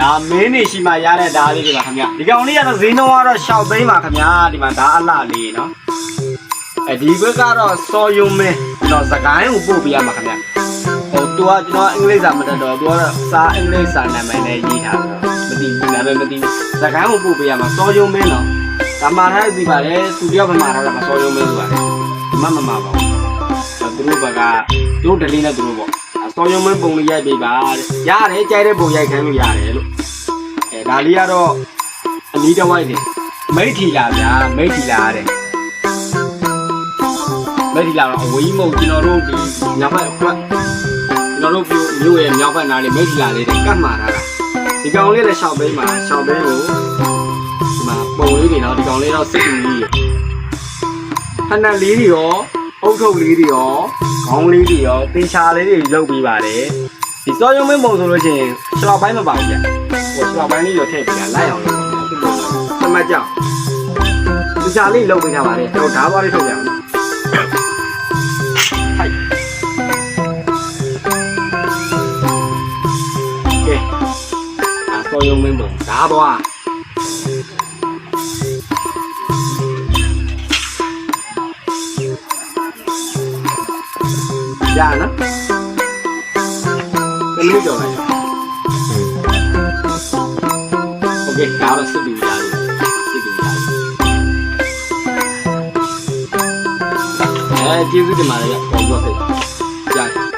ဒါမင်းနေရှိမှရတဲ့ဒါလေးတွေပါခင်ဗျဒီကောင်လေးကတော့ဈေးနှုန်းကတော့ရှောက်သိမ်းပါခင်ဗျာဒီမှာဒါအလှလေးနော်အဲဒီဘက်ကတော့စော်ယုံမင်းတော့စကိုင်းကိုပို့ပေးရမှာခင်ဗျဟိုသူကကျွန်တော်အင်္ဂလိပ်စာမတတ်တော့သူကတော့စာအင်္ဂလိပ်စာနာမည်နဲ့ရေးထားတာမသိဘူးနာမည်မသိဘူးစကိုင်းကိုပို့ပေးရမှာစော်ယုံမင်းနော်ဒါမှထားသိပါတယ်သူတယောက်မှမှာထားတာမစော်ယုံမင်းဆိုတာမမမပါဘူးသူတို့ဘက်ကသူတို့ဒလင်းနဲ့သူတို့ပေါ့ စော်ယုံမင်းပုံလေးရိုက်ပေးပါတဲ့ရတယ်ကြိုက်တဲ့ပုံရိုက်ခိုင်းလို့ရတယ်လို့အဲဒါလေးကတော့အနီးတစ်ဝိုက်နေမိတ်ထီလာဗျာမိတ်ထီလာတဲ့မိတ်ထီလာတော့အဝေးမဟုတ်ကျွန်တော်တို့ဒီညဘက်အတွက်ကျွန်တော်တို့ပြမြို့ရဲ့မြောက်ဘက်နားလေးမိတ်ထီလာလေးတွေကတ်မှာထားတာဒီကောင်လေးလည်းရှောက်ဘိန်းမှာရှောက်ဘိန်းကိုဒီမှာပုံလေးတွေနော်ဒီကောင်လေးတော့စစ်တူကြီးဖက်နက်လေးတွေရော အုတ်ထုပ်လေးတွေရောခေါင်းလေးတွေရောပင်ချာလေးတွေလုပ်ပေးပါတယ်ဒီစောရုံမင်းပုံဆိုလို့ရှိရင်ခြေောက်ပိုင်းမပါဘူးဗျဟိုခြေောက်ပိုင်းလေးရောထည့်ပေးတာလိုက်အောင်သမတ်ကြောင်ပင်ချာလေးလုပ်ပေးထားပါတယ်ကျွန်တော်ဓာတ်သွားလေးထုတ်ကြအောင်ယုံမင်းမဒါတော့ စစ်တူရတယ်စစ်တူရတယ်အဲကျေးဇူးတင်ပါတယ်ဗျပေါ်တော့ဖြစ်